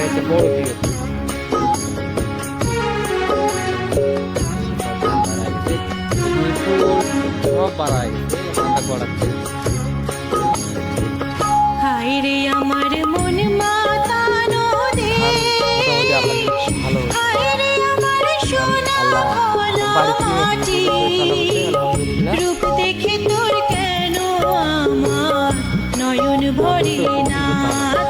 হচ্ছে বড় দিয়ে দুই বাড়া হয়ে গেছে মাথা গড়াচ্ছে হায় রে আমার মন মাতানো দে ভালো আল্লাহ বাড়িতে রূপ 那。